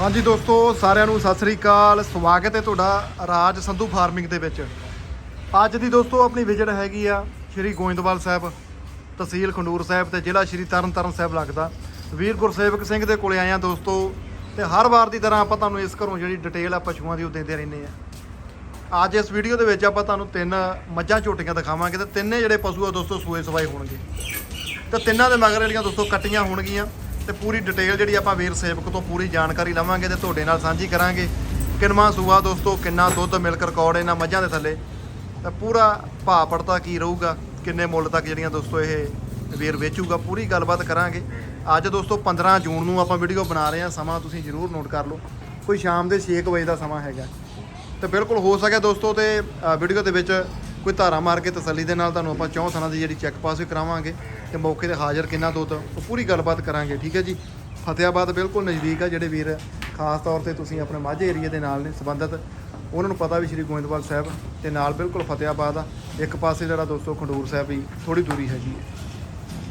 ਹਾਂਜੀ ਦੋਸਤੋ, ਸਾਰਿਆਂ ਨੂੰ ਸਤਿ ਸ੍ਰੀ ਅਕਾਲ। ਸਵਾਗਤ ਹੈ ਤੁਹਾਡਾ ਰਾਜ ਸੰਧੂ ਫਾਰਮਿੰਗ ਦੇ ਵਿੱਚ। ਅੱਜ ਦੀ ਦੋਸਤੋ, ਆਪਣੀ ਵਿਜ਼ਿਟ ਹੈਗੀ ਆ ਸ਼੍ਰੀ ਗੋਇੰਦਵਾਲ ਸਾਹਿਬ, ਤਹਿਸੀਲ ਖੰਡੂਰ ਸਾਹਿਬ ਤੇ ਜ਼ਿਲ੍ਹਾ ਸ਼੍ਰੀ ਤਰਨਤਾਰਨ ਸਾਹਿਬ ਲੱਗਦਾ। ਵੀਰ ਗੁਰਸੇਵਕ ਸਿੰਘ ਦੇ ਕੋਲੇ ਆਏ ਆ ਦੋਸਤੋ ਤੇ ਹਰ ਵਾਰ ਦੀ ਤਰ੍ਹਾਂ ਆਪਾਂ ਤੁਹਾਨੂੰ ਇਸ ਘਰੋਂ ਜਿਹੜੀ ਡਿਟੇਲ ਆ ਪਸ਼ੂਆਂ ਦੀ ਉਹ ਦਿੰਦੇ ਰਹਿੰਦੇ ਆ। ਅੱਜ ਇਸ ਵੀਡੀਓ ਦੇ ਵਿੱਚ ਆਪਾਂ ਤੁਹਾਨੂੰ ਤਿੰਨ ਮੱਝਾਂ ਝੋਟੀਆਂ ਦਿਖਾਵਾਂਗੇ ਤੇ ਤਿੰਨੇ ਜਿਹੜੇ ਪਸ਼ੂ ਆ ਦੋਸਤੋ ਸੂਏ ਸਵਾਏ ਹੋਣਗੇ। ਤੇ ਤਿੰਨਾਂ ਦੇ ਮਗਰ ਜਿਹੜੀਆਂ ਦੋਸਤੋ ਕੱਟੀਆਂ ਹੋਣਗੀਆਂ। ਤੇ ਪੂਰੀ ਡਿਟੇਲ ਜਿਹੜੀ ਆਪਾਂ ਵੀਰ ਸੇਵਕ ਤੋਂ ਪੂਰੀ ਜਾਣਕਾਰੀ ਲਵਾਂਗੇ ਤੇ ਤੁਹਾਡੇ ਨਾਲ ਸਾਂਝੀ ਕਰਾਂਗੇ ਕਿੰਨਵਾਂ ਸੂਆ ਦੋਸਤੋ, ਕਿੰਨਾ ਦੁੱਧ ਮਿਲਕ ਰਿਕਾਰਡ ਇਹਨਾਂ ਮੱਝਾਂ ਦੇ ਥੱਲੇ। ਤਾਂ ਪੂਰਾ ਭਾਅ ਪੜਤਾ ਕੀ ਰਹੂਗਾ, ਕਿੰਨੇ ਮੁੱਲ ਤੱਕ ਜਿਹੜੀਆਂ ਦੋਸਤੋ ਇਹ ਵੀਰ ਵੇਚੂਗਾ, ਪੂਰੀ ਗੱਲਬਾਤ ਕਰਾਂਗੇ। ਅੱਜ ਦੋਸਤੋ 15 ਜੂਨ ਨੂੰ ਆਪਾਂ ਵੀਡੀਓ ਬਣਾ ਰਹੇ ਹਾਂ, ਸਮਾਂ ਤੁਸੀਂ ਜ਼ਰੂਰ ਨੋਟ ਕਰ ਲਓ। ਕੋਈ ਸ਼ਾਮ ਦੇ 6 ਵਜੇ ਦਾ ਸਮਾਂ ਹੈਗਾ। ਤੇ ਬਿਲਕੁਲ ਹੋ ਸਕਿਆ ਦੋਸਤੋ ਤੇ ਵੀਡੀਓ ਦੇ ਵਿੱਚ ਕੋਈ ਧਾਰਾ ਮਾਰ ਕੇ ਤਸੱਲੀ ਦੇ ਨਾਲ ਤੁਹਾਨੂੰ ਆਪਾਂ ਚੌਂ ਥਾਣਾ ਦੀ ਜਿਹੜੀ ਚੈੱਕ ਪਾਸ ਵੀ ਕਰਾਵਾਂਗੇ ਤੇ ਮੌਕੇ ਤੇ ਹਾਜ਼ਰ ਕਿੰਨਾ ਦੁੱਧ, ਉਹ ਪੂਰੀ ਗੱਲਬਾਤ ਕਰਾਂਗੇ, ਠੀਕ ਹੈ ਜੀ? ਫਤਿਆਬਾਦ ਬਿਲਕੁਲ ਨਜ਼ਦੀਕ ਆ ਜਿਹੜੇ ਵੀਰ, ਖਾਸ ਤੌਰ ਤੇ ਤੁਸੀਂ ਆਪਣੇ ਮਾਝੇ ਏਰੀਆ ਦੇ ਨਾਲ ਨੇ, ਸੰਬੰਧਿਤ। ਉਹਨਾਂ ਨੂੰ ਪਤਾ ਵੀ ਸ਼੍ਰੀ ਗੋਇੰਦਵਾਲ ਸਾਹਿਬ ਤੇ ਨਾਲ ਬਿਲਕੁਲ ਫਤਿਆਬਾਦ ਆ। ਇੱਕ ਪਾਸੇ ਜਿਹੜਾ ਦੋਸਤੋ ਖੰਡੂਰ ਸਾਹਿਬ ਵੀ ਥੋੜੀ ਦੂਰੀ ਹੈਗੀ ਹੈ।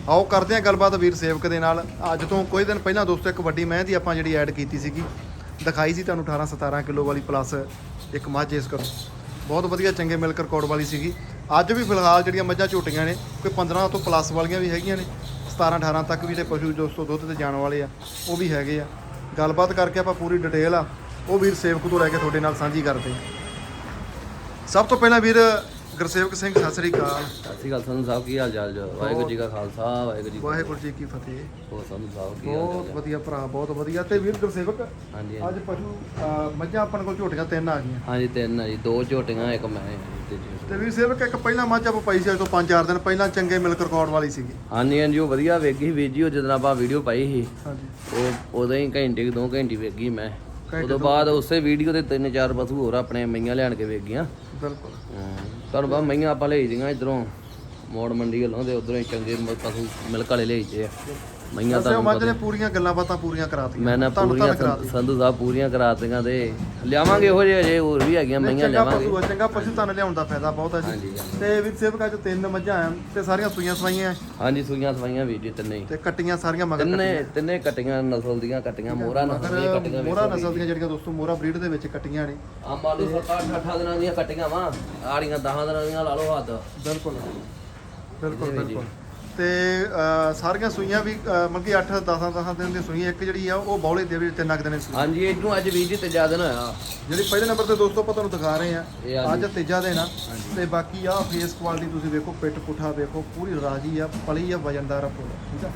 ਆਓ ਕਰਦੇ ਹਾਂ ਗੱਲਬਾਤ ਵੀਰ ਸੇਵਕ ਦੇ ਨਾਲ। ਅੱਜ ਤੋਂ ਕੁਝ ਦਿਨ ਪਹਿਲਾਂ ਦੋਸਤੋ ਇੱਕ ਵੱਡੀ ਮਹਿੰਦੀ ਆਪਾਂ ਜਿਹੜੀ ਐਡ ਕੀਤੀ ਸੀਗੀ। ਦਿਖਾਈ ਸੀ ਤੁਹਾਨੂੰ 18 17 ਕਿਲੋ ਵਾਲੀ ਪਲੱਸ ਇੱਕ ਮੱਝ ਇਸ ਕਰੋ ਬਹੁਤ ਵਧੀਆ ਚੰਗੇ ਮਿਲਕ ਰਿਕਾਰਡ ਵਾਲੀ ਸੀਗੀ। ਅੱਜ ਵੀ ਫਿਲਹਾਲ ਜਿਹੜੀਆਂ ਮੱਝਾਂ ਝੋਟੀਆਂ ਨੇ, ਕੋਈ 15 ਤੋਂ ਪਲੱਸ ਵਾਲੀਆਂ ਵੀ ਹੈਗੀਆਂ ਨੇ 17 18 ਤੱਕ ਵੀ ਜਿਹੜੇ ਪਸ਼ੂ ਦੋਸਤੋ ਦੁੱਧ ਤੇ ਜਾਣ ਵਾਲੇ ਆ, ਉਹ ਵੀ ਹੈਗੇ ਆ। ਗੱਲਬਾਤ ਕਰਕੇ ਆਪਾਂ ਪੂਰੀ ਡਿਟੇਲ ਆ, ਉਹ ਵੀਰ ਸੇਵਕ ਤੋਂ ਲੈ ਕੇ ਤੁਹਾਡੇ ਨਾਲ ਸਾਂਝੀ ਕਰਦੇ ਹਾਂ ਸਭ ਤੋਂ ਪਹਿਲਾਂ ਵੀਰ ਗੁਰਸੇਵਕ ਸਿੰਘ ਸਤਿ ਸ੍ਰੀ ਅਕਾਲ। ਸਤਿ ਸ਼੍ਰੀ ਅਕਾਲ ਸੰਧੂ ਸਾਹਿਬ ਕੀ ਹਾਲ ਚਾਲ ਜੀ? ਵਾਹਿਗੁਰੂ ਜੀ ਕਾ ਖਾਲਸਾ ਵਾਹਿਗੁਰੂ ਜੀ ਕੀ ਵਾਹਿਗੁਰੂ ਜੀ ਕੀ ਫਤਿਹ। ਹੋਰ ਸੰਧੂ ਸਾਹਿਬ ਕੀ ਹਾਲ ਬਹੁਤ ਚਾਲ ਵਧੀਆ ਭਰਾ ਬਹੁਤ ਵਧੀਆ। ਤੇ ਵੀਰ ਗੁਰਸੇਵਕ ਹਾਂਜੀ ਅੱਜ ਹਾਂਜੀ। ਪਸ਼ੂ ਅਹ, ਮੱਝਾਂ ਆਪਾਂ ਕੋਲ ਝੋਟੀਆਂ ਤਿੰਨ ਆ ਗਈਆਂ। ਹਾਂਜੀ ਤਿੰਨ ਆ ਜੀ ਦੋ ਝੋਟੀਆਂ ਇੱਕ ਮੈਂ ਜੀ। ਤੇ ਵੀਰ ਸੇਵਕ ਇੱਕ ਪਹਿਲਾਂ ਮੱਝ ਆਪਾਂ ਪਾਈ ਸੀ ਅੱਜ ਤੋਂ 5-4 ਦਿਨ ਪਹਿਲਾਂ ਚੰਗੇ ਮਿਲਕ ਰਿਕਾਰਡ ਵਾਲੀ ਸੀਗੀ। ਹਾਂਜੀ ਹਾਂਜੀ ਉਹ ਵਧੀਆ ਵੇਖੀ ਵੀਰ ਜੀ ਉਹ ਜਦੋਂ ਆਪਾਂ ਵੀਡੀਓ ਪਾਈ ਸੀ ਹਾਂਜੀ। ਉਹ ਉਦੋਂ ਹੀ ਘੰਟੇ ਕੁ ਦੋ ਘੰਟੇ ਵੇਖੀ ਮੈਂ। ਘੰਟੇ ਉਦੋਂ ਦੋ ਬਾਅਦ ਉਸੇ ਵੀਡੀਓ ਤੇ ਤਿੰਨ ਚਾਰ ਪਸ਼ੂ ਹੋਰ ਆਪਣੇ ਮਈਆਂ ਲਿਆਣ ਕੇ ਵੇਖ ਗਈਆਂ ਬਿਲਕੁਲ ਤੁਹਾਨੂੰ ਪਤਾ ਮਈਆਂ ਆਪਾਂ ਲਈ ਦੀਆਂ ਇਧਰੋਂ ਮੋੜ ਮੰਡੀ ਵੱਲੋਂ ਤੇ ਉਧਰੋਂ ਹੀ ਚੰਗੇ ਮ- ਪਸ਼ੂ ਮਿਲਕ ਵਾਲੇ ਲਈ ਆ। ਮਈਆਂ ਤਾਂ ਮੱਝ ਨੇ ਪੂਰੀਆਂ ਗੱਲਾਂ ਬਾਤਾਂ ਪੂਰੀਆਂ ਕਰਾਤੀਆਂ। ਮੈਂ ਨਾ ਪੂਰੀਆਂ ਤਾਂ ਸੰਧੂ- ਸਾਹਿਬ ਪੂਰੀਆਂ ਕਰਾ ਦਿੱਤੀਆਂ। ਤੇ ਲਿਆਵਾਂਗੇ ਇਹੋ ਜਿਹੇ ਅਜੇ ਹੋਰ ਵੀ ਹੈਗੀਆਂ ਮਈਆਂ ਚੰਗਾ ਲਿਆਵਾਂਗੇ। ਪਸ਼ੂ ਆ ਚੰਗਾ ਪਸ਼ੂ ਤੁਹਾਨੂੰ ਲਿਆਉਣ ਦਾ ਫਾਇਦਾ ਬਹੁਤ ਹੈ ਜੀ। ਤੇ ਵੀਰ ਸੇਵਕ ਅੱਜ ਤਿੰਨ ਮੱਝਾਂ ਆ ਤੇ ਸਾਰੀਆਂ ਸੂਈਆਂ ਸਵਾਈਆਂ ਹਾਂਜੀ ਸੂਈਆਂ ਸਵਾਈਆਂ ਵੀਰ ਜੀ ਤਿੰਨੇ। ਤੇ ਕੱਟੀਆਂ ਸਾਰੀਆਂ ਮਗਰ ਤਿੰਨੇ ਤਿੰਨੇ ਕਟੀਆਂ ਨਸਲ ਦੀਆਂ ਕਟੀਆਂ ਮੋਹਰਾ ਨਸਲ ਦੀਆਂ ਕਟੀਆਂ ਮੋਰਾ ਨਸਲ ਦੀਆਂ ਜਿਹੜੀਆਂ ਦੋਸਤੋ ਮੋਰਾ ਬਰੀਡ ਦੇ ਵਿੱਚ ਕੱਟੀਆਂ ਨੇ। ਆਮ ਆਲੂ 7 8 ਦਿਨਾਂ ਦੀਆਂ ਕਟੀਆਂ ਵਾ ਆੜੀਆਂ 10 ਦਿਨਾਂ ਦੀਆਂ ਲਾ ਲਓ ਹੱਥ ਬਿਲਕੁਲ। ਬਿਲਕੁਲ। ਬਿਲਕੁਲ। ਤੇ ਸਾਰੀਆਂ ਸੂਈਆਂ ਵੀ ਮਤਲਬ ਕਿ 8 10 10 ਦਿਨ ਦੀ ਸੂਈ ਇੱਕ ਜਿਹੜੀ ਆ ਉਹ ਬੌਲੇ ਦੇ ਵਿੱਚ ਤਿੰਨ ਅੱਖ ਦਿਨ ਦੀ ਸੂਈ। ਹਾਂਜੀ ਇਹਨੂੰ ਅੱਜ ਵੀਰ ਜੀ ਤੀਜਾ ਦਿਨ ਹੋਇਆ। ਜਿਹੜੀ ਪਹਿਲੇ ਨੰਬਰ ਤੇ ਦੋਸਤੋ ਆਪਾਂ ਤੁਹਾਨੂੰ ਦਿਖਾ ਰਹੇ ਆ ਆ ਅੱਜ ਤੀਜਾ ਦਿਨ ਆ। ਤੇ ਬਾਕੀ ਆ ਫੇਸ ਕੁਆਲਿਟੀ ਤੁਸੀਂ ਵੇਖੋ ਪਿੱਠ ਪੁੱਠਾ ਵੇਖੋ ਪੂਰੀ ਰਾਜੀ ਆ ਪਲੀ ਆ ਵਜਨਦਾਰ ਆ ਪੂਰਾ ਠੀਕ ਆ?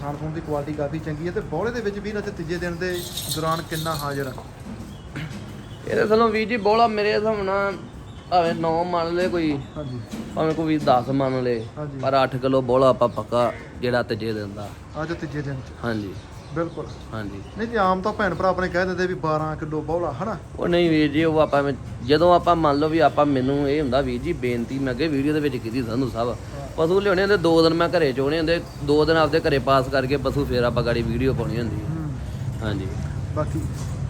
ਖਾਣ ਖੂਨ ਦੀ ਕੁਆਲਿਟੀ ਕਾਫੀ ਚੰਗੀ ਹੈ ਤੇ ਬੌਲੇ ਦੇ ਵਿੱਚ ਵੀ ਅੱਜ ਤੀਜੇ ਦਿਨ ਦੇ ਦੌਰਾਨ ਕਿੰਨਾ ਹਾਜ਼ਰ ਆ। ਇਹਦੇ ਥੱਲੋਂ ਵੀਰ ਜੀ ਬੋਲਾ ਮੇਰੇ ਹਿਸਾਬ ਨਾਲ ਭਾਵੇਂ 9 ਮੰਨ ਲੈ ਕੋਈ ਹਾਂਜੀ। ਭਾਵੇਂ ਕੋਈ 10 ਮੰਨ ਲੈ ਹਾਂਜੀ। ਪਰ 8 ਕਿਲੋ ਬੋਲਾ ਆਪਾਂ ਪੱਕਾ ਜਿਹੜਾ ਤੀਜੇ ਦਿਨ ਦਾ। ਅੱਜ ਤੀਜੇ ਦਿਨ ਚ। ਹਾਂਜੀ। ਬਿਲਕੁਲ। ਹਾਂਜੀ। ਨਹੀਂ ਤੇ ਆਮ ਤਾਂ ਭੈਣ ਭਰਾ ਆਪਣੇ ਕਹਿ ਦਿੰਦੇ ਵੀ 12 ਕਿਲੋ ਬੌਲਾ ਹਨਾ? ਉਹ ਨਹੀਂ ਵੀਰ ਜੀ ਉਹ ਆਪਾਂ ਐਵੇਂ- ਜਦੋਂ ਆਪਾਂ ਮੰਨ ਲਓ ਵੀ ਆਪਾਂ ਮੈਨੂੰ ਇਹ ਹੁੰਦਾ ਵੀਰ ਜੀ ਬੇਨਤੀ ਮੈਂ ਅੱਗੇ ਵੀਡੀਓ ਦੇ ਵਿੱਚ ਕੀਤੀ ਸੰਧੂ ਸਾਹਿਬ। ਪਸ਼ੂ ਲਿਆਉਣੇ ਹੁੰਦੇ ਦੋ ਦਿਨ ਮੈਂ ਘਰੇ ਚੋਣੇ ਹੁੰਦੇ ਦੋ ਦਿਨ ਆਪਦੇ ਘਰੇ ਪਾਸ ਕਰਕੇ ਪਸ਼ੂ ਫੇਰ ਆਪਾਂ ਗਾੜੀ ਵੀਡੀਓ ਪਾਉਣੀ ਹੁੰਦੀ। ਹੂੰ। ਹਾਂਜੀ। ਬਾਕੀ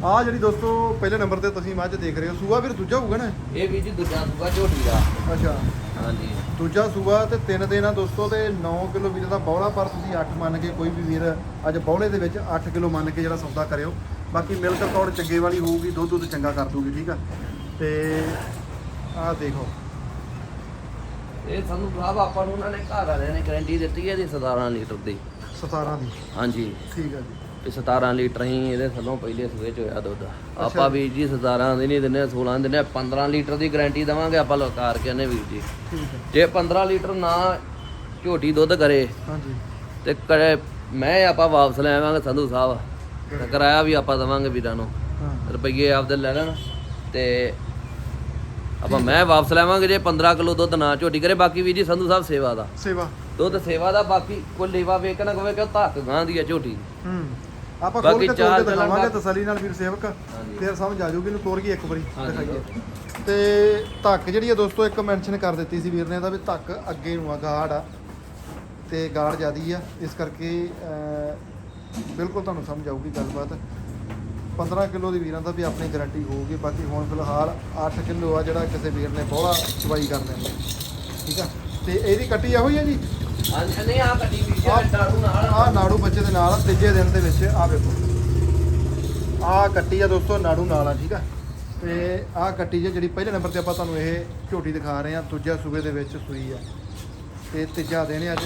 ਆ ਜਿਹੜੀ ਦੋਸਤੋ ਪਹਿਲੇ ਨੰਬਰ ਤੇ ਤੁਸੀਂ ਮੱਝ ਦੇਖ ਰਹੇ ਹੋ ਸੂਆ ਵੀਰ ਦੂਜਾ ਹੋਊਗਾ ਨਾ? ਇਹ ਵੀਰ ਜੀ ਦੂਜਾ ਸੂਗਾ ਝੋਟੀ ਦਾ। ਅੱਛਾ। ਹਾਂਜੀ। ਦੂਜਾ ਸੂਆ ਤੇ ਤਿੰਨ ਦਿਨ ਆ ਦੋਸਤੋ ਤੇ 9 ਕਿਲੋ ਵੀਰ ਦਾ ਬੌਲਾ ਪਰ ਤੁਸੀਂ 8 ਮੰਨ ਕੇ ਕੋਈ ਵੀ ਵੀਰ ਅੱਜ ਬੌਲੇ ਦੇ ਵਿੱਚ 8 ਕਿਲੋ ਮੰਨ ਕੇ ਜਿਹੜਾ ਸੌਦਾ ਕਰਿਓ। ਬਾਕੀ ਮਿਲਕ ਰਿਕਾਰਡ ਚੰਗੇ ਵਾਲੀ ਹੋਊਗੀ ਦੁੱਧ ਦੁੱਧ ਚੰਗਾ ਕਰ ਦੂਗੀ ਠੀਕ ਆ? ਤੇ ਆਹ ਦੇਖੋ। ਇਹ ਸੰਧੂ ਸਾਹਿਬ ਆਪਾਂ ਨੂੰ ਉਹਨਾਂ ਨੇ ਘਰ ਵਾਲਿਆਂ ਨੇ ਗਾਰੰਟੀ ਦਿੱਤੀ ਹੈ ਇਹਦੀ 17 ਲੀਟਰ ਦੀ। 17 ਦੀ। ਹਾਂਜੀ। ਠੀਕ ਆ ਜੀ। 17 ਲੀਟਰ ਹੀ ਇਹਦੇ ਥੱਲੋਂ ਪਹਿਲੇ ਸੂਏ ਚ ਹੋਇਆ ਦੁੱਧ। ਆਪਾਂ ਵੀਰ ਜੀ 17 ਦੀ ਨਹੀਂ ਦਿੰਦੇ 16 ਦਿੰਦੇ 15 ਲੀਟਰ ਦੀ ਗਾਰੰਟੀ ਦੇਵਾਂਗੇ ਆਪਾਂ ਲੋਕਾਰ ਕੇ ਨੇ ਵੀਰ ਜੀ। ਜੇ 15 ਲੀਟਰ ਨਾ ਝੋਟੀ ਦੁੱਧ ਕਰੇ ਹਾਂਜੀ। ਤੇ ਕਰੇ ਮੈਂ ਆਪਾਂ ਵਾਪਸ ਲੈ ਆਵਾਂਗੇ ਸੰਧੂ ਸਾਹਿਬ। ਤੇ ਕਿਰਾਇਆ ਵੀ ਆਪਾਂ ਦੇਵਾਂਗੇ ਵੀਰਾਂ ਨੂੰ ਰੁਪਈਏ ਆਪਦੇ ਲੈ ਲੈਣ ਤੇ ਆਪਾਂ ਮੈਂ ਵਾਪਸ ਲੈਵਾਂਗੇ ਜੇ 15 ਕਿਲੋ ਦੁੱਧ ਨਾ ਝੋਟੀ ਕਰੇ ਬਾਕੀ ਵੀ ਜੀ ਸੰਧੂ ਸਾਹਿਬ ਸੇਵਾ ਦਾ। ਸੇਵਾ। ਦੁੱਧ ਸੇਵਾ ਦਾ ਬਾਕੀ ਕੋਈ ਲੇਵਾ ਵੇਖ ਕੇ ਨਾ ਕਵੇ ਕਿ ਧੱਕ ਗਾਂ ਦੀ ਆ ਝੋਟੀ। ਹੂੰ। ਆਪਾਂ ਖੋਲ ਬਾਕੀ ਕੇ ਤੋੜ ਚਾਰ ਕੇ ਚੱਲਣ ਦਿਖਾਵਾਂਗੇ ਤਸੱਲੀ ਨਾਲ ਵੀਰ ਸੇਵਕ। ਫਿਰ ਸਮਝ ਆ ਜਾਊਗੀ ਇਹਨੂੰ ਤੋੜ ਕੇ ਇੱਕ ਵਾਰੀ ਹਾਂਜੀ। ਦਿਖਾਈਏ। ਤੇ ਧੱਕ ਜਿਹੜੀ ਆ ਦੋਸਤੋ ਇੱਕ ਮੈਂਸ਼ਨ ਕਰ ਦਿੱਤੀ ਸੀ ਵੀਰ ਨੇ ਦਾ ਵੀ ਧੱਕ ਅੱਗੇ ਨੂੰ ਆ ਗਾੜ ਆ। ਤੇ ਗਾੜ ਜਿਆਦੀ ਆ ਇਸ ਕਰਕੇ ਅਹ, ਬਿਲਕੁਲ ਤੁਹਾਨੂੰ ਸਮਝ ਆਊਗੀ ਗੱਲਬਾਤ। 15 ਕਿਲੋ ਦੀ ਵੀਰਾਂ ਦਾ ਵੀ ਆਪਣੀ ਗਾਰੰਟੀ ਹੋਊਗੀ। ਬਾਕੀ ਹੁਣ ਫਿਲਹਾਲ 8 ਕਿਲੋ ਆ ਜਿਹੜਾ ਕਿਸੇ ਵੀਰ ਨੇ ਬੋਲਾ ਚਵਾਈ ਕਰ ਲੈਣੀ ਠੀਕ ਆ? ਤੇ ਇਹਦੀ ਕੱਟੀ ਇਹੋ ਹੀ ਆ ਜੀ? ਹਾਂਜੀ ਨਹੀਂ ਆ ਵੀ ਨਾਲ ਆ। ਨਾੜੂ ਬੱਚੇ ਦੇ ਨਾਲ ਤੀਜੇ ਦਿਨ ਦੇ ਵਿੱਚ ਆ ਵੇਖੋ। ਆ ਕੱਟੀ ਆ ਦੋਸਤੋ ਨਾੜੂ ਨਾਲ ਆ ਠੀਕ ਆ। ਤੇ ਆ ਕੱਟੀ ਜੇ ਜਿਹੜੀ ਪਹਿਲੇ ਨੰਬਰ ਤੇ ਆਪਾਂ ਤੁਹਾਨੂੰ ਇਹ ਝੋਟੀ ਦਿਖਾ ਰਹੇ ਆ ਦੂਜਾ ਸੂਬੇ ਦੇ ਵਿੱਚ ਸੂਈ ਆ। ਤੇ ਤੀਜਾ ਦਿਨ ਅੱਜ।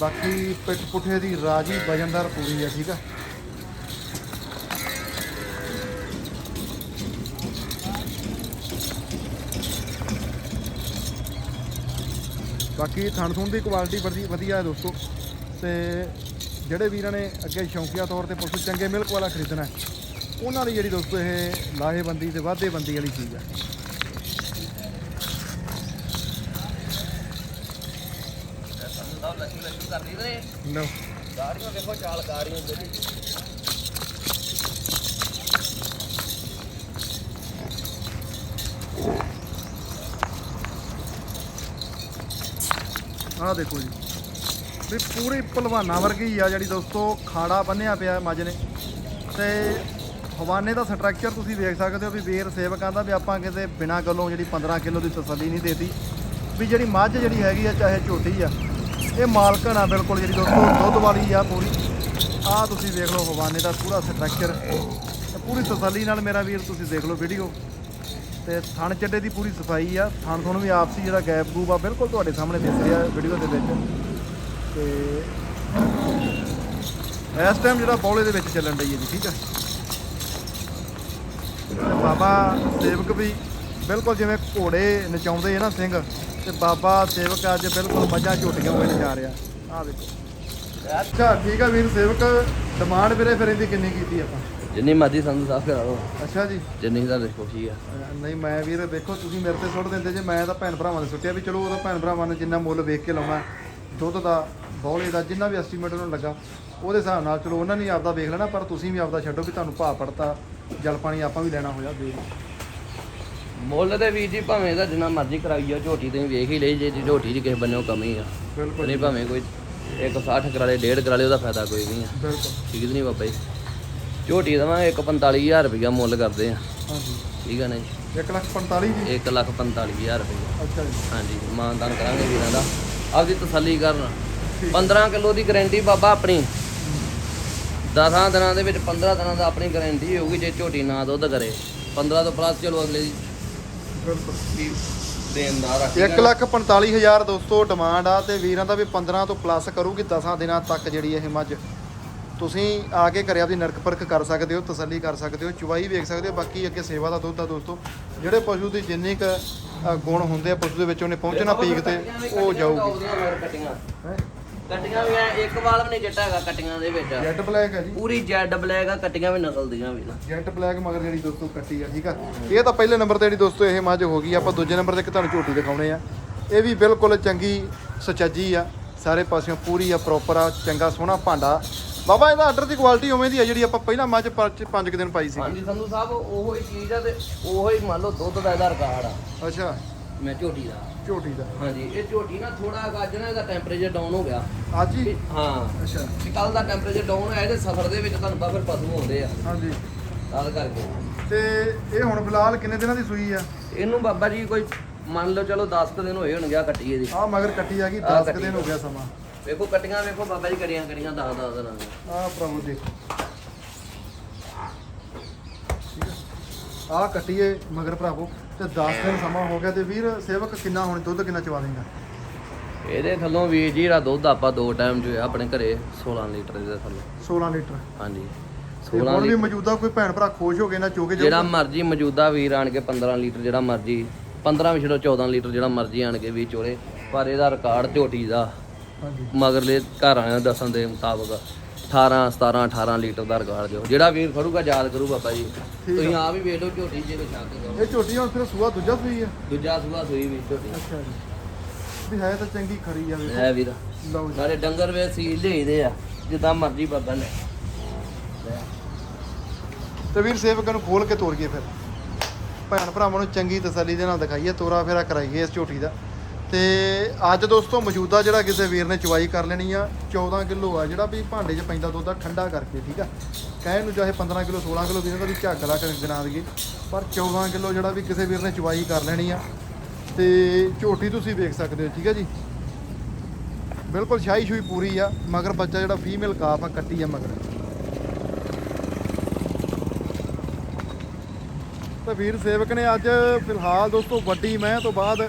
ਬਾਕੀ ਪਿੱਠ ਪੁੱਠੇ ਦੀ ਰਾਜੀ ਵਜਨਦਾਰ ਪੂਰੀ ਆ ਠੀਕ ਆ। ਬਾਕੀ ਥਣ ਥੁਣ ਦੀ ਕੁਆਲਿਟੀ ਬੜੀ ਵਧੀਆ ਹੈ ਦੋਸਤੋ। ਤੇ ਜਿਹੜੇ ਵੀਰਾਂ ਨੇ ਅੱਗੇ ਸ਼ੌਂਕੀਆ ਤੌਰ ਤੇ ਪਸ਼ੂ ਚੰਗੇ ਮਿਲਕ ਵਾਲਾ ਖਰੀਦਣਾ ਹੈ, ਉਹਨਾਂ ਲਈ ਜਿਹੜੀ ਦੋਸਤੋ ਇਹ ਲਾਹੇਬੰਦੀ ਤੇ ਵਾਧੇਬੰਦੀ ਵਾਲੀ ਚੀਜ਼ ਹੈ। ਲਓ। ਗਾੜੀਆਂ ਵੇਖੋ ਚਾਲ ਗਾੜੀਆਂ ਜਿਹੜੀ। ਆਹ ਦੇਖੋ ਜੀ। ਵੀ ਪੂਰੀ ਭਲਵਾਨਾ ਵਰਗੀ ਆ ਜਿਹੜੀ ਦੋਸਤੋ, ਖਾੜਾ ਬੰਨਿਆ ਪਿਆ ਮੱਝ ਨੇ। ਤੇ ਹਵਾਨੇ ਦਾ ਸਟਰਕਚਰ ਤੁਸੀਂ ਵੇਖ ਸਕਦੇ ਹੋ ਵੀ ਵੀਰ ਸੇਵਕ ਆਂਦਾ ਵੀ ਆਪਾਂ ਕਿਤੇ ਬਿਨਾਂ ਗੱਲੋਂ ਜਿਹੜੀ 15 ਕਿਲੋ ਦੀ ਤਸੱਲੀ ਨਹੀਂ ਦੇਤੀ। ਵੀ ਜਿਹੜੀ ਮੱਝ ਜਿਹੜੀ ਹੈਗੀ ਆ, ਚਾਹੇ ਝੋਟੀ ਆ, ਇਹ ਮਾਲਕਣ ਆ ਬਿਲਕੁਲ ਜਿਹੜੀ ਦੋਸਤੋ ਦੁੱਧ ਵਾਲੀ ਆ ਪੂਰੀ। ਆਹ ਤੁਸੀਂ ਵੇਖ ਲਓ ਹਵਾਨੇ ਦਾ ਪੂਰਾ ਸਟਰਕਚਰ ਪੂਰੀ ਤਸੱਲੀ ਨਾਲ ਮੇਰਾ ਵੀਰ, ਤੁਸੀਂ ਦੇਖ ਲਓ ਵੀਡੀਓ ਤੇ ਥਣ ਚੱਡੇ ਦੀ ਪੂਰੀ ਸਫ਼ਾਈ ਆ। ਥਣ ਥਣ ਵੀ ਆਪਸੀ ਜਿਹੜਾ ਗੈਪ ਗੂਪ ਆ, ਬਿਲਕੁਲ ਤੁਹਾਡੇ ਸਾਹਮਣੇ ਦਿਸ ਰਿਹਾ ਵੀਡੀਓ ਦੇ ਵਿੱਚ। ਤੇ ਇਸ ਟਾਈਮ ਜਿਹੜਾ ਬੌਲੇ ਦੇ ਵਿੱਚ ਚੱਲਣ ਡਈ ਹੈ ਜੀ, ਠੀਕ ਆ? ਤੇ ਬਾਬਾ ਸੇਵਕ ਵੀ ਬਿਲਕੁਲ ਜਿਵੇਂ ਘੋੜੇ ਨਚਾਉਂਦੇ ਆ ਨਾ ਸਿੰਘ, ਤੇ ਬਾਬਾ ਸੇਵਕ ਅੱਜ ਬਿਲਕੁਲ ਮੱਝਾਂ ਝੋਟੀਆਂ ਹੋਏ ਨਚਾ ਰਿਹਾ। ਆਹ ਦੇਖੋ ਅੱਛਾ, ਠੀਕ ਆ ਵੀਰ ਸੇਵਕ। ਡਿਮਾਂਡ ਵੀਰੇ ਫਿਰ ਇਹਦੀ ਕਿੰਨੀ ਕੀਤੀ ਆਪਾਂ? ਜਿੰਨੀ ਮਰਜ਼ੀ ਸੰਧੂ ਸਾਹਿਬ ਕਰਾ ਲਓ। ਅੱਛਾ ਜੀ। ਜਿੰਨੀ ਦਾ ਖੁਸ਼ੀ ਆ। ਅਹ ਨਹੀਂ ਮੈਂ ਵੀਰ ਦੇਖੋ ਤੁਸੀਂ ਮੇਰੇ ਤੇ ਸੁੱਟ ਦਿੰਦੇ ਜੇ ਮੈਂ ਤਾਂ ਭੈਣ ਭਰਾਵਾਂ ਨੇ ਸੁੱਟਿਆ ਵੀ ਚਲੋ ਉਹਦਾ ਭੈਣ ਭਰਾਵਾਂ ਨੇ ਜਿੰਨਾ ਮੁੱਲ ਵੇਖ ਕੇ ਲਾਉਣਾ ਦੁੱਧ ਦਾ ਬੌਲੇ ਦਾ ਜਿੰਨਾ ਵੀ ਐਸਟੀਮੇਟ ਉਹਨੂੰ ਲੱਗਾ ਉਹਦੇ ਹਿਸਾਬ ਨਾਲ ਚਲੋ ਉਹਨਾਂ ਨੇ ਆਪਦਾ ਵੇਖ ਲੈਣਾ ਪਰ ਤੁਸੀਂ ਵੀ ਆਪਦਾ ਛੱਡੋ ਵੀ ਤੁਹਾਨੂੰ ਭਾਅ ਪੜਤਾ ਜਲ ਪਾਣੀ ਆਪਾਂ ਵੀ ਲੈਣਾ ਹੋਇਆ ਦੇ ਮੁੱਲ ਦੇ ਵੀਰ ਜੀ ਭਾਵੇਂ ਇਹਦਾ ਜਿੰਨਾ ਮਰਜ਼ੀ ਕਰਾਈ ਆ ਝੋਟੀ ਤੁਸੀਂ ਵੇਖ ਹੀ ਲਈ ਜੇ ਜੇ ਝੋਟੀ 'ਚ ਕਿਸੇ ਬੰਨਿਓ ਕਮੀ ਆ। ਬਿਲਕੁਲ ਨਹੀਂ ਭਾਵੇਂ ਕੋਈ 160 ਕਰਾ ਲੇ 1.5 ਕਰਾ ਲੇ ਉਹਦਾ ਫਾਇਦਾ ਕੋਈ ਨਹੀਂ ਆ। ਬਿਲਕੁਲ। ਠੀਕ ਨਹੀਂ ਬਾਬਾ ਜੀ? ਝੋਟੀ ਦਵਾਂ 1.45000 ਰੁਪਇਆ ਮੁੱਲ ਕਰਦੇ ਆ। ਹਾਂਜੀ। ਠੀਕ ਆ ਨਾ ਜੀ? 1 ਲੱਖ 45 ਜੀ? 1,45,000 ਰੁਪਇਆ ਅੱਛਾ ਜੀ। ਹਾਂਜੀ ਮਾਨਦਾਨ ਕਰਾਂਗੇ ਵੀਰਾਂ ਦਾ। ਆਪਦੀ ਤਸੱਲੀ ਕਰਨ। 15 ਕਿਲੋ ਦੀ ਗਾਰੰਟੀ ਬਾਬਾ ਆਪਣੀ। 10 ਦਿਨਾਂ ਦੇ ਵਿੱਚ 15 ਦਿਨਾਂ ਦਾ ਆਪਣੀ ਗਾਰੰਟੀ ਹੋਊਗੀ ਜੇ ਝੋਟੀ ਨਾ ਦੁੱਧ ਕਰੇ। 15 ਤੋਂ ਪਲੱਸ ਚਲੋ ਅਗਲੇ ਦੀ ਬਿਲਕੁਲ 1 ਲੱਖ 45 ਹਜ਼ਾਰ ਦੋਸਤੋ ਡਿਮਾਂਡ ਆ ਤੇ ਵੀਰਾਂ ਦਾ ਵੀ 15 ਤੋਂ ਪਲੱਸ ਕਰੂਗੀ 10 ਦਿਨਾਂ ਤੱਕ ਜਿਹੜੀ ਇਹ ਮੱਝ ਤੁਸੀਂ ਆ ਕੇ ਘਰੇ ਆਪਦੀ ਨਰਕ ਪਰਖ ਕਰ ਸਕਦੇ ਹੋ ਤਸੱਲੀ ਕਰ ਸਕਦੇ ਹੋ ਚੁਵਾਈ ਵੇਖ ਸਕਦੇ ਹੋ ਬਾਕੀ ਅੱਗੇ ਸੇਵਾ ਦਾ ਦੁੱਧ ਆ ਦੋਸਤੋ। ਜਿਹੜੇ ਪਸ਼ੂ ਦੀ ਜਿੰਨੀ ਕ ਗੁਣ ਹੁੰਦੇ ਆ ਪਸ਼ੂ ਦੇ ਵਿੱਚ ਉਹਨੇ ਪਹੁੰਚਣਾ ਪੀਕ ਤੇ ਉਹ ਜਾਊਗੀ। ਕੱਟੀਆਂ। ਵੀ ਐ ਇੱਕ ਵਾਲ ਵੀ ਨਹੀਂ ਜੱਟਾ ਹੈਗਾ ਕੱਟੀਆਂ ਦੇ ਵਿੱਚ। ਜੈਟ ਬਲੈਕ ਹੈ ਜੀ। ਪੂਰੀ ਜੈਡ ਬਲੈਕ ਆ ਕੱਟੀਆਂ ਵੀ ਨਸਲ ਦੀਆਂ ਵੀ ਨਾ। ਜੈਟ ਬਲੈਕ ਮਗਰ ਜਿਹੜੀ ਦੋਸਤੋ ਕੱਟੀ ਆ ਠੀਕ ਆ? ਇਹ ਤਾਂ ਪਹਿਲੇ ਨੰਬਰ ਤੇ ਜਿਹੜੀ ਦੋਸਤੋ ਇਹ ਮੱਝ ਹੋ ਗਈ ਆਪਾਂ ਦੂਜੇ ਨੰਬਰ ਤੇ ਇੱਕ ਤੁਹਾਨੂੰ ਝੋਟੀ ਦਿਖਾਉਣੇ ਆ। ਇਹ ਵੀ ਬਿਲਕੁਲ ਚੰਗੀ ਸੁਚੱਜੀ ਆ ਸਾਰੇ ਪਾਸਿਓਂ ਪੂਰੀ ਆ ਪ੍ਰੋਪਰ ਆ ਚੰਗਾ ਸੋਹਣਾ ਭਾਂਡਾ। ਬਾਬਾ ਇਹਦਾ ਆਰਡਰ ਦੀ ਕੁਆਲਿਟੀ ਉਵੇਂ ਦੀ ਆ ਜਿਹੜੀ ਆਪਾਂ ਪਹਿਲਾਂ ਮੱਝ 5 ਕੁ ਦਿਨ ਪਾਈ ਸੀ। ਹਾਂਜੀ ਸੰਧੂ ਸਾਹਿਬ ਉਹੋ ਹੀ ਚੀਜ਼ ਆ ਤੇ ਉਹੋ ਹੀ ਮੰਨ ਲਓ ਦੁੱਧ ਦਾ ਇਹਦਾ ਰਿਕਾਰਡ ਆ। ਅੱਛਾ। ਮੈਂ ਝੋਟੀ ਦਾ। ਝੋਟੀ ਦਾ। ਹਾਂਜੀ ਇਹ ਝੋਟੀ ਨਾ ਥੋੜਾ ਗੱਜ ਨਾ ਇਹਦਾ ਟੈਂਪਰੇਚਰ ਡਾਊਨ ਹੋ ਗਿਆ। ਅੱਜ ਹੀ? ਹਾਂ। ਅੱਛਾ। ਤੇ ਕੱਲ ਦਾ ਟੈਂਪਰੇਚਰ ਡਾਊਨ ਹੋਇਆ ਇਹਦੇ ਸਫਰ ਦੇ ਵਿੱਚ ਤੁਹਾਨੂੰ ਫਿਰ ਪਸ਼ੂ ਆਉਂਦੇ ਆ। ਹਾਂਜੀ। ਤਦ ਕਰਕੇ। ਤੇ ਇਹ ਹੁਣ ਫਿਲਹਾਲ ਕਿੰਨੇ ਦਿਨਾਂ ਦੀ ਸੂਈ ਆ? ਇਹਨੂੰ ਬਾਬਾ ਜੀ ਕੋਈ ਮੰਨ ਲਓ ਚਲੋ 10 ਕੁ ਦਿਨ ਹੋਏ ਹੋਣਗੇ ਆ ਕੱਟੀ ਇਹਦੀ ਆ ਮਗਰ ਕੱਟੀ ਆ ਗਈ ਆਹ 10 ਕੱਟੀ ਦਿਨ ਹੋ ਗਿਆ ਸਮਾਂ। ਵੇਖੋ ਕੱਟੀਆਂ ਵੇਖੋ ਬਾਬਾ ਜੀ ਕਰੀਆਂ ਕਰੀਆਂ 10 10 ਦਿਨਾਂ ਦੀਆਂ। ਆ ਪ੍ਰਭੂ ਦੇਖੋ। ਆ ਕੱਟੀਏ ਮਗਰ ਭਰਾਵੋ ਤੇ 10 ਦਿਨ ਸਮਾਂ ਹੋ ਗਿਆ ਤੇ ਵੀਰ ਸੇਵਕ ਕਿੰਨਾ ਹੁਣ ਦੁੱਧ ਕਿੰਨਾ ਚਵਾ ਦੇਗਾ ਇਹਦੇ ਥੱਲੋਂ ਵੀਰ ਜੀ ਦੁੱਧ ਆਪਾਂ ਦੋ ਟਾਈਮ ਜੋ ਹੈ ਆਪਣੇ ਘਰੇ 16 ਲੀਟਰ ਦੇ ਥੱਲੋਂ। 16 ਲੀਟਰ। ਹਾਂਜੀ। ਤੇ 16 ਹੁਣ ਵੀ ਲੀਟਰ। ਮੌਜੂਦਾ ਕੋਈ ਭੈਣ ਭਰਾ ਖੁਸ਼ ਹੋ ਗਏ ਨਾ ਚੋਕੇ ਜਿਹੜਾ ਮਰਜ਼ੀ ਮੌਜੂਦਾ ਵੀਰ ਆਣ ਕੇ 15 ਲੀਟਰ ਜਿਹੜਾ ਮਰਜ਼ੀ 15 ਵੀ ਛੱਡੋ 14 ਲੀਟਰ ਜਿਹੜਾ ਮਰਜ਼ੀ ਆਣ ਕੇ ਵੀ ਚੋਲੇ ਪਰ ਇਹਦਾ ਰਿਕਾਰਡ ਝੋਟੀ ਦਾ ਮਗਰਲੇ ਘਰ ਆਇਆਂ ਦੱਸਣ ਦੇ ਮੁਤਾਬਕ 18 17 18 ਲੀਟਰ ਦਾ ਰਿਕਾਰਡ ਜੋ ਜਿਹੜਾ ਵੀਰ ਖੜੂਗਾ ਯਾਦ ਕਰੂ ਬਾਬਾ ਜੀ। ਤੁਸੀਂ ਆਪ ਹੀ ਵੇਖ ਲਓ ਝੋਟੀ ਜੇ ਵਿਛਾ ਕੇ ਇਹ ਝੋਟੀ ਹੁਣ ਫਿਰ ਸੂਆ ਦੂਜਾ ਸੂਈ ਆ? ਦੂਜਾ ਸੂਆ ਸੂਈ ਵੀ ਝੋਟੀ। ਅੱਛਾ ਜੀ। ਵੀ ਹੈ ਤਾਂ ਚੰਗੀ ਖਰੀ ਆ ਵੇਖੋ। ਲੈ ਵੀਰ। ਲਓ ਜੀ। ਨਾਲੇ ਡੰਗਰ ਵੇ ਸੀਲ ਲਈਦੇ ਆ ਜਿੱਦਾਂ ਮਰਜ਼ੀ ਬਾਬਾ ਲੈ। ਲੈ। ਤੇ ਵੀਰ ਸੇਵਕਾਂ ਨੂੰ ਖੋਲ ਕੇ ਤੋਰੀਏ ਫਿਰ। ਭੈਣ ਭਰਾਵਾਂ ਨੂੰ ਚੰਗੀ ਤਸੱਲੀ ਦੇ ਨਾਲ ਦਿਖਾਈਏ ਤੋਰਾ ਫੇਰਾ ਕਰਾਈਏ ਇਸ ਝੋਟੀ ਦਾ। ਤੇ ਅੱਜ ਦੋਸਤੋ ਮੌਜੂਦਾ ਜਿਹੜਾ ਕਿਸੇ ਵੀਰ ਨੇ ਚੁਆਈ ਕਰ ਲੈਣੀ ਆ 14 ਕਿਲੋ ਆ ਜਿਹੜਾ ਵੀ ਭਾਂਡੇ 'ਚ ਪੈਂਦਾ ਦੁੱਧ ਆ, ਠੰਡਾ ਕਰਕੇ, ਠੀਕ ਆ? ਕਹਿਣ ਨੂੰ ਚਾਹੇ 15 ਕਿਲੋ 16 ਕਿਲੋ ਵੀਰਾਂ ਦਾ ਵੀ ਝੱਗ ਲਾ ਕੇ ਗਿਣਾ ਦਈਏ, ਪਰ 14 ਕਿਲੋ ਜਿਹੜਾ ਵੀ ਕਿਸੇ ਵੀਰ ਨੇ ਚਵਾਈ ਕਰ ਲੈਣੀ ਆ, ਤੇ ਝੋਟੀ ਤੁਸੀਂ ਵੇਖ ਸਕਦੇ ਹੋ, ਠੀਕ ਆ ਜੀ? ਬਿਲਕੁਲ ਸ਼ਾਹੀ ਸ਼ੂਈ ਪੂਰੀ ਆ, ਮਗਰ ਬੱਚਾ ਜਿਹੜਾ ਫੀਮੇਲ ਕਾਫ ਆ, ਕੱਟੀ ਆ ਮਗਰ। ਤਾਂ ਵੀਰ ਸੇਵਕ ਨੇ ਅੱਜ ਫਿਲਹਾਲ ਦੋਸਤੋ ਵੱਡੀ ਮੈਂ ਤੋਂ ਬਾਅਦ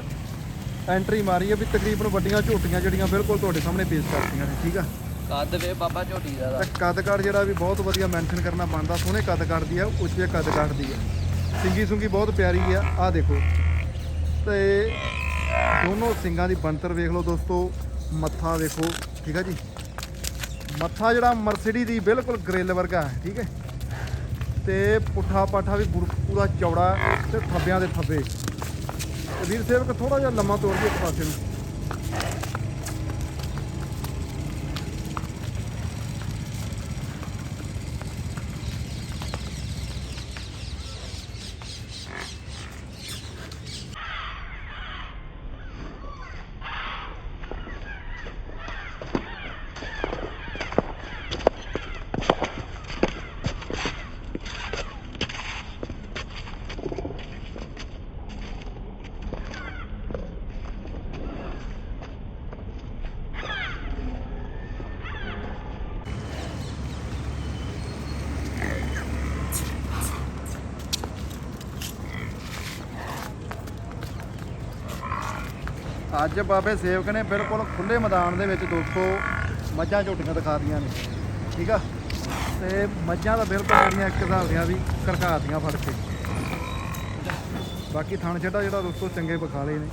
ਐਂਟਰੀ ਮਾਰੀ ਹੈ ਵੀ ਤਕਰੀਬਨ ਵੱਡੀਆਂ ਝੋਟੀਆਂ ਜਿਹੜੀਆਂ ਬਿਲਕੁਲ ਤੁਹਾਡੇ ਸਾਹਮਣੇ ਪੇਸ਼ ਕਰਤੀਆਂ ਨੇ ਠੀਕ ਆ? ਕੱਦ ਵੇ ਬਾਬਾ ਝੋਟੀ ਦਾ ਤੇ ਕੱਦ-ਕਾਠ ਜਿਹੜਾ ਵੀ ਬਹੁਤ ਵਧੀਆ ਮੈਂਸ਼ਨ ਕਰਨਾ ਬਣਦਾ ਸੋਹਣੇ ਕੱਦ-ਕਾਠ ਦੀ ਆ ਉੱਚੇ ਕੱਦ-ਕਾਠ ਦੀ ਆ। ਸਿੰਗੀ ਸੁੰਗੀ ਬਹੁਤ ਪਿਆਰੀ ਆ ਆ ਦੇਖੋ। ਤੇ ਦੋਨੋਂ ਸਿੰਗਾਂ ਦੀ ਬੰਤਰ ਵੇਖ ਲਓ ਦੋਸਤੋ ਮੱਥਾ ਵੇਖੋ ਠੀਕ ਆ ਜੀ? ਮੱਥਾ ਜਿਹੜਾ ਮਰਸੀਡੀ ਦੀ ਬਿਲਕੁਲ ਗ੍ਰਿਲ ਵਰਗਾ ਹੈ ਠੀਕ ਹੈ? ਤੇ ਪੁੱਠਾ ਪਾਠਾ ਵੀ ਪੂਰ- ਚੌੜਾ ਤੇ ਥੱਬਿਆਂ ਦੇ ਥੱਬੇ। ਵੀਰ ਸੇਵਕ ਥੋੜਾ ਜਿਹਾ ਲੰਮਾ ਤੋੜ ਕੇ ਇੱਕ ਪਾਸੇ ਨੂੰ। ਅੱਜ ਬਾਬੇ ਸੇਵਕ ਨੇ ਬਿਲਕੁਲ ਖੁੱਲੇ ਮੈਦਾਨ ਦੇ ਵਿੱਚ ਦੋਸਤੋ ਮੱਝਾਂ ਝੋਟੀਆਂ ਦਿਖਾਤੀਆਂ ਨੇ, ਠੀਕ ਆ? ਤੇ ਮੱਝਾਂ ਦਾ ਬਿਲਕੁਲ ਜਿਹੜੀਆਂ ਇੱਕ ਹਿਸਾਬ ਦੀਆਂ ਵੀ ਕਰਕਾਤੀਆਂ ਫੜ ਕੇ। ਬਾਕੀ ਥਣ ਛੱਡਾ ਜਿਹੜਾ ਦੋਸਤੋ ਚੰਗੇ ਬਖਾਲੇ ਨੇ,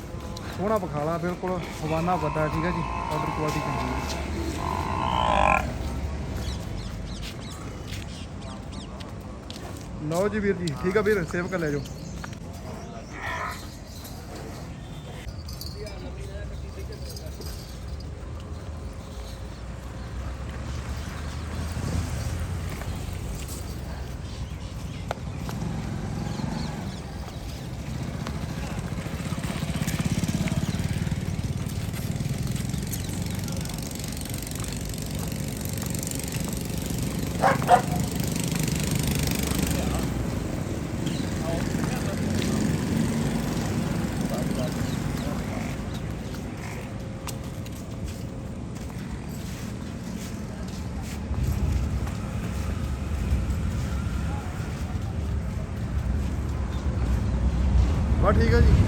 ਸੋਹਣਾ ਬਖਾਲਾ ਬਿਲਕੁਲ ਹਵਾਨਾ ਵੱਡਾ ਠੀਕ ਆ ਜੀ ਆਰਡਰ ਕੁਆਲਿਟੀ ਚੰਗੀ ਲਓ ਜੀ ਵੀਰ ਜੀ, ਠੀਕ ਆ ਵੀਰ ਸੇਵ ਕਰ ਲੈ ਜਾਓ। ਬਸ ਠੀਕ ਆ ਜੀ।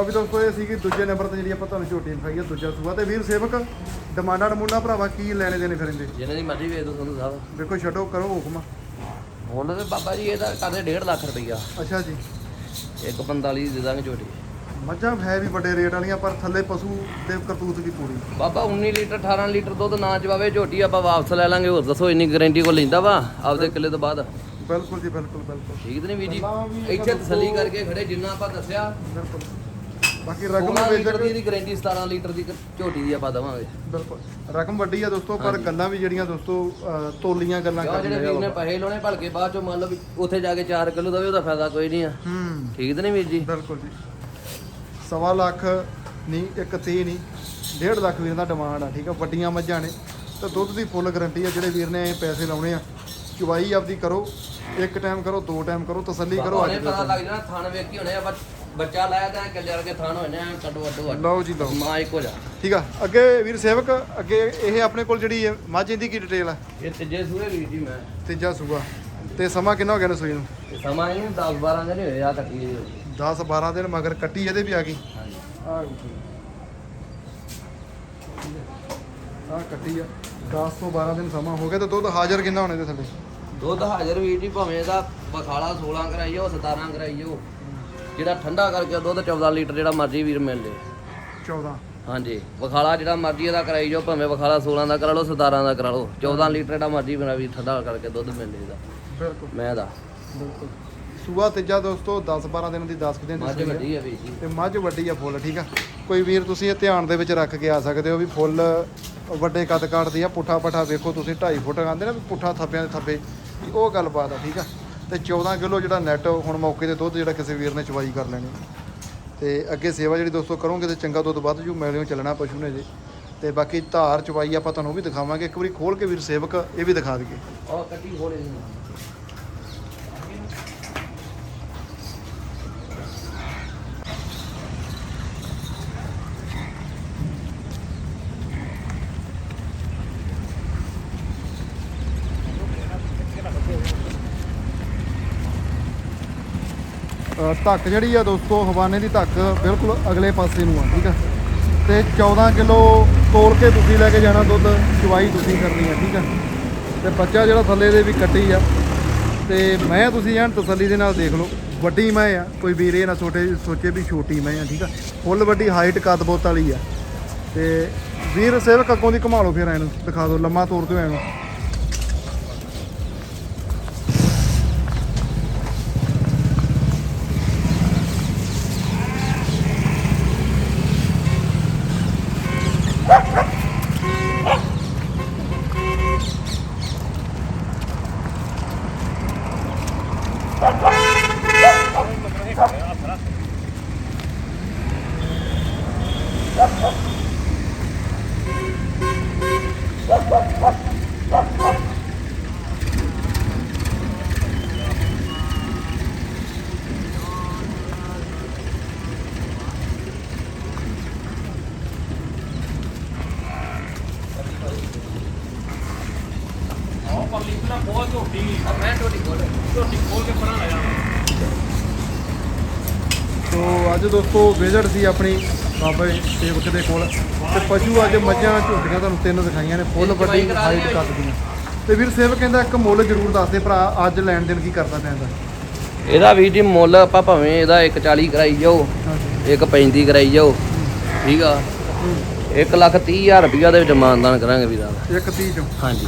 ਲਓ ਵੀ ਦੋਸਤੋ ਇਹ ਸੀਗੀ ਦੂਜੇ ਨੰਬਰ ਤੇ ਜਿਹੜੀ ਆਪਾਂ ਤੁਹਾਨੂੰ ਝੋਟੀ ਦਿਖਾਈ ਆ ਦੂਜਾ ਸੂਆ। ਤੇ ਵੀਰ ਸੇਵਕ ਡਿਮਾਂਡਾਂ ਡਮੂੰਡਾ ਭਰਾਵਾ ਕੀ ਲੈਣੇ ਦੇਣੇ ਫਿਰਦੇ ਜਿਹਨਾਂ ਦੀ ਮਰਜ਼ੀ ਵੇਚ ਦੋ ਸੰਧੂ ਸਾਹਿਬ ਦੇਖੋ ਛੱਡੋ ਕਰੋ ਹੁਕਮ। ਹੁਣ ਤੇ ਬਾਬਾ ਜੀ ਇਹਦਾ ਕਰਦੇ 1.5 ਲੱਖ ਰੁਪਈਆ। ਅੱਛਾ ਜੀ। ਇੱਕ 45 ਦੀ ਦਾਂਗੇ ਝੋਟੀ। ਮੱਝਾਂ ਹੈ ਵੀ ਵੱਡੇ ਰੇਟ ਵਾਲੀਆਂ ਪਰ ਥੱਲੇ ਪਸ਼ੂ ਦੇ ਕਰਤੂਤ ਵੀ ਪੂਰੀ। ਬਾਬਾ 19 ਲੀਟਰ 18 ਲੀਟਰ ਦੁੱਧ ਨਾ ਚਵਾਵੇ ਝੋਟੀ ਆਪਾਂ ਵਾਪਸ ਲੈ ਲਾਂਗੇ। ਹੋਰ ਦੱਸੋ ਇੰਨੀ ਗਾਰੰਟੀ ਕੋ ਲੈਂਦਾ ਵਾ ਆਪਦੇ ਕਿੱਲੇ ਤੋਂ ਬਾਅਦ? ਬਿਲਕੁਲ ਜੀ ਬਿਲਕੁਲ ਬਿਲਕੁਲ। ਠੀਕ ਤੇ ਨਹੀਂ ਵੀਰ ਜੀ? ਇੱਥੇ ਤਸੱਲੀ ਕਰਕੇ ਖੜੇ ਜਿੰਨਾ ਆਪਾਂ ਦੱਸਿਆ। ਬਿਲਕੁਲ। ਬਾਕੀ ਰਕਮ 16 ਵੇਚ ਲੀਟਰ ਦੀ ਇਹਦੀ ਗਾਰੰਟੀ 17 ਲੀਟਰ ਦੀ ਝੋਟੀ ਦੀ ਆਪਾਂ ਦਵਾਂਗੇ। ਬਿਲਕੁਲ। ਰਕਮ ਵੱਡੀ ਆ ਦੋਸਤੋ ਪਰ। ਗੱਲਾਂ ਵੀ ਜਿਹੜੀਆਂ ਦੋਸਤੋ ਤੋਲੀਆਂ ਗੱਲਾਂ ਕਿਉਂ ਜਿਹੜੇ ਵੀਰ ਨੇ ਕਰਦੇ ਪੈਸੇ ਲਾਉਣੇ ਭਲਕੇ ਬਾਅਦ ਚੋਂ ਮੰਨ ਲਓ ਵੀ ਉੱਥੇ ਜਾ ਕੇ 4 ਕਿਲੋ ਦਵੇ ਉਹਦਾ ਫਾਇਦਾ ਕੋਈ ਨਹੀਂ ਆ। ਹੂੰ। ਠੀਕ ਤੇ ਨਹੀਂ ਵੀਰ ਜੀ? ਬਿਲਕੁਲ ਜੀ। ਸਵਾ ਲੱਖ ਨਹੀਂ ਇੱਕ ਤੀਹ ਨਹੀਂ ਡੇਢ ਲੱਖ ਵੀਰ ਦਾ ਡਿਮਾਂਡ ਆ ਠੀਕ ਆ ਵੱਡੀਆਂ ਮੱਝਾਂ ਨੇ। ਤੇ ਦੁੱਧ ਦੀ ਫੁੱਲ ਗਾਰੰਟੀ ਆ ਜਿਹੜੇ ਵੀਰ ਨੇ ਪੈਸੇ ਲਾਉਣੇ ਆ। ਚੁਵਾਈ ਆਪਦੀ ਕਰੋ ਇੱਕ ਟਾਈਮ ਕਰੋ ਦੋ ਟਾਈਮ ਕਰੋ ਤਸੱਲੀ ਕਰੋ ਅੱਜ ਪਤਾ ਦੇ ਲੱਗ ਜਾਣਾ ਥਣ ਵੇਖੀ ਹੋਣੇ ਆ ਬੱਚ- ਲਾਇਆ ਤਾਂ ਕਿੱਲੇ ਵਰਗੇ ਥਣ ਹੋਣੇ ਆ ਕੱਢੋ ਅੱਡੋ ਅੱਡ। ਲਓ ਜੀ ਲਓ। ਮਾਂ ਇੱਕੋ ਜਾ। ਠੀਕ ਆ ਅੱਗੇ ਵੀਰ ਸੇਵਕ ਅੱਗੇ ਇਹ ਆਪਣੇ ਕੋਲ ਜਿਹੜੀ ਹੈ ਮੱਝ ਦੀ ਕੀ ਡਿਟੇਲ ਆ? ਇਹ ਤੀਜੇ ਸੂਏ ਵੀਰ ਜੀ ਮੈਂ। ਤੀਜਾ ਸੂਆ। ਤੇ ਸਮਾਂ ਕਿੰਨਾ ਹੋ ਗਿਆ ਨੇ ਸੂਈ ਨੂੰ? ਤੇ ਸਮਾਂ ਇਹ 10 12 ਦਿਨ ਹੋਏ ਆ ਕੱਟੀ ਜੀ 10 12 ਦਿਨ ਮਗਰ ਕੱਟੀ ਇਹਦੇ ਵੀ ਆ ਗਈ। ਹਾਂਜੀ। ਆ ਆ ਕੱਟੀ ਆ। 10 ਤੋਂ 12 ਦਿਨ ਸਮਾਂ ਹੋ ਗਿਆ ਤੇ ਦੁੱਧ ਹਾਜ਼ਰ ਕਿੰਨਾ ਹੋਣੇ ਦੇ ਥੱਲੇ? ਦੁੱਧ ਹਾਜ਼ਰ ਵੀਰ ਜੀ ਭਾਵੇਂ ਇਹਦਾ ਬਖਾਲਾ 16 ਕਰਾਈਓ 17 ਕਰਾਈਓ। ਜਿਹੜਾ ਠੰਡਾ ਕਰਕੇ ਦੁੱਧ 14 ਲੀਟਰ ਜਿਹੜਾ ਮਰਜ਼ੀ ਵੀਰ ਮਿਲ ਲੇ 14 ਹਾਂਜੀ ਬਖਾਲਾ ਜਿਹੜਾ ਮਰਜ਼ੀ ਇਹਦਾ ਕਰਾਈ ਜਾਓ ਭਾਵੇਂ ਬਖਾਲਾ 16 ਦਾ ਕਰਾ ਲਓ 17 ਦਾ ਕਰਾ ਲਓ। 14 ਲੀਟਰ ਜਿਹੜਾ ਮਰਜ਼ੀ ਮੇਰਾ ਵੀ ਠੰਡਾ ਕਰਕੇ ਦੁੱਧ ਮਿਲ ਲੇ ਬਿਲਕੁਲ। ਮੈਂ ਦਾ ਬਿਲਕੁਲ। ਸੂਆ ਤੀਜਾ ਦੋਸਤੋ 10 12 ਦਿਨ ਦੀ 10 ਦਿਨ ਦੀ ਮੱਝ। ਵੱਡੀ ਆ ਵੀਰ ਜੀ। ਤੇ ਮੱਝ ਵੱਡੀ ਆ ਫੁੱਲ ਠੀਕ ਆ? ਕੋਈ ਵੀਰ ਤੁਸੀਂ ਇਹ ਧਿਆਨ ਦੇ ਵਿੱਚ ਰੱਖ ਕੇ ਆ ਸਕਦੇ ਹੋ ਵੀ ਫੁੱਲ ਵੱਡੇ ਕੱਦ ਕਾਟਦੀ ਆ ਪੁੱਠਾ ਪੱਠਾ ਵੇਖੋ ਤੁਸੀਂ 2.5 ਫੁੱਟ ਆਂਦੇ ਨਾ ਵੀ ਪੁੱਠਾ ਥੱਬਿਆਂ ਦੇ ਥੱਬੇ। ਵੀ ਉਹ ਗੱਲਬਾਤ ਆ ਠੀਕ ਆ? ਤੇ 14 ਕਿਲੋ ਜਿਹੜਾ ਨੈਟ ਹੁਣ ਮੌਕੇ ਤੇ ਦੁੱਧ ਜਿਹੜਾ ਕਿਸੇ ਵੀਰ ਨੇ ਚਵਾਈ ਕਰ ਲੈਣੀ। ਤੇ ਅੱਗੇ ਸੇਵਾ ਜਿਹੜੀ ਦੋਸਤੋ ਕਰੋਗੇ ਤੇ ਚੰਗਾ ਦੁੱਧ ਵੱਧ ਜੂ ਮੈਲਿਓ ਚੱਲਣਾ ਪਸ਼ੂ ਨੇ ਜੀ। ਤੇ ਬਾਕੀ ਧਾਰ ਚਵਾਈ ਆਪਾਂ ਤੁਹਾਨੂੰ ਉਹ ਵੀ ਦਿਖਾਵਾਂਗੇ। ਇੱਕ ਵਾਰੀ ਖੋਲ ਕੇ ਵੀਰ ਸੇਵਕ ਇਹ ਵੀ ਦਿਖਾ ਦਈਏ। ਉਹ ਕੱਟੀ ਹੋਲੇ ਅ, ਧੱਕ ਜਿਹੜੀ ਆ ਦੋਸਤੋ, ਹਵਾਨੇ ਦੀ ਧੱਕ ਬਿਲਕੁਲ ਅਗਲੇ ਪਾਸੇ ਨੂੰ ਆ, ਠੀਕ ਆ? ਤੇ 14 ਕਿਲੋ ਤੋਲ ਕੇ ਤੁਸੀਂ ਲੈ ਕੇ ਜਾਣਾ ਦੁੱਧ ਚਵਾਈ ਤੁਸੀਂ ਕਰਨੀ ਆ, ਠੀਕ ਆ? ਤੇ ਬੱਚਾ ਜਿਹੜਾ ਥੱਲੇ ਦੇ ਵੀ ਕੱਟੀ ਆ। ਤੇ ਮੈਂ ਤੁਸੀਂ ਐਨ ਤਸੱਲੀ ਦੇ ਨਾਲ ਦੇਖ ਲਓ, ਵੱਡੀ ਮੈਂ ਆ, ਕੋਈ ਵੀਰੇ ਨਾ ਛੋਟੇ, ਸੋਚੇ ਵੀ ਛੋਟੀ ਮੈਂ ਆ, ਠੀਕ ਆ? ਫੁੱਲ ਵੱਡੀ ਹਾਈਟ ਕੱਦ ਬੋਤ ਵਾਲੀ ਆ। ਤੇ ਵੀਰ ਸੇਵਕ ਅੱਗੋਂ ਦੀ ਘੁਮਾ ਲਓ ਫਿਰ ਐਨੂੰ, ਦਿਖਾ ਦਿਓ, ਲੰਮਾ ਤੋਰ ਦਿਓ ਐਨੂੰ। ਮੈਂ ਟੋਟੀ ਖੋਲ ਸੋ ਅੱਜ ਦੋਸਤੋ ਵਿਜ਼ਿਟ ਸੀ ਆਪਣੀ ਬਾਬਾ ਸੇਵਕ ਦੇ ਕੋਲ। ਤੇ ਪਸ਼ੂ ਅੱਜ ਮੱਝਾਂ ਝੋਟੀਆਂ ਤੁਹਾਨੂੰ ਤਿੰਨ ਦਿਖਾਈਆਂ ਨੇ ਫੁੱਲ ਵੱਡੀ ਹਾਈਟ ਕੱਦ ਦੀਆਂ। ਤੇ ਵੀਰ ਸੇਵਕ ਕਹਿੰਦਾ ਇੱਕ ਮੁੱਲ ਜ਼ਰੂਰ ਦੱਸ ਦੇ ਭਰਾ ਅੱਜ ਲੈਣ ਦੇਣ ਕੀ ਕਰਦਾ ਪੈਂਦਾ ਇਹਦਾ? ਵੀਰ ਜੀ ਮੁੱਲ ਆਪਾਂ ਭਾਵੇਂ ਇਹਦਾ 140 ਕਰਾਈ ਜਾਓ ਹਾਂਜੀ। 135 ਕਰਾਈ ਜਾਓ ਠੀਕ ਆ? 1 ਲੱਖ 30 ਹਜ਼ਾਰ ਰੁਪਈਆ ਦੇ ਵਿੱਚ ਮਾਨਦਾਨ ਕਰਾਂਗੇ ਵੀਰਾਂ ਦਾ। ਇੱਕ ਤੀਹ ਚੋਂ। ਹਾਂਜੀ।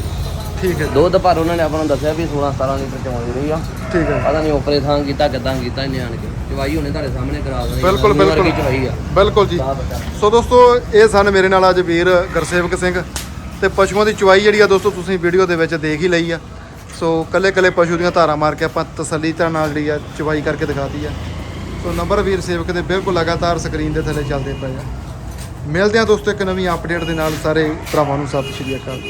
ਠੀਕ ਹੈ ਦੁੱਧ ਪਰ ਉਹਨਾਂ ਨੇ ਆਪਾਂ ਨੂੰ ਦੱਸਿਆ ਵੀ 16 17 ਲੀਟਰ ਚੋਂ ਰਹੀ ਆ। ਠੀਕ ਹੈ ਪਤਾ ਨਹੀਂ ਉਪਰੇ ਥਾਂ ਕੀਤਾ ਕਿਦਾਂ ਕੀਤਾ ਇਹਨੇ ਆਣ ਕੇ। ਚਵਾਈ ਹੁਣੇ ਤੁਹਾਡੇ ਸਾਹਮਣੇ ਕਰਾ ਦੇਣੀ ਬਿਲਕੁਲ, ਬਿਲਕੁਲ। ਚਵਾਈ ਆ। ਬਿਲਕੁਲ ਜੀ। ਸੋ ਦੋਸਤੋ ਇਹ ਸਨ ਮੇਰੇ ਨਾਲ ਅੱਜ ਵੀਰ ਗੁਰਸੇਵਕ ਸਿੰਘ ਤੇ ਪਸ਼ੂਆਂ ਦੀ ਚੁਆਈ ਜਿਹੜੀ ਆ ਦੋਸਤੋ ਤੁਸੀਂ ਵੀਡੀਓ ਦੇ ਵਿੱਚ ਦੇਖ ਹੀ ਲਈ ਆ। ਸੋ ਕੱਲੇ ਕੱਲੇ ਪਸ਼ੂ ਦੀਆਂ ਧਾਰਾਂ ਮਾਰ ਕੇ ਆਪਾਂ ਤਸੱਲੀ ਤਰ੍ਹਾਂ ਨਾਲ ਜਿਹੜੀ ਆ ਚੁਆਈ ਕਰਕੇ ਦਿਖਾਤੀ ਆ। ਸੋ ਨੰਬਰ ਵੀਰ ਸੇਵਕ ਦੇ ਬਿਲਕੁਲ ਲਗਾਤਾਰ ਸਕਰੀਨ ਦੇ ਥੱਲੇ ਚੱਲਦੇ ਪਏ ਆ। ਮਿਲਦੇ ਆ ਦੋਸਤੋ ਇੱਕ ਨਵੀਂ ਅਪਡੇਟ ਦੇ ਨਾਲ ਸਾਰੇ ਭਰਾਵਾਂ ਨੂੰ ਸਤਿ ਸ਼੍ਰੀ ਅਕਾਲ।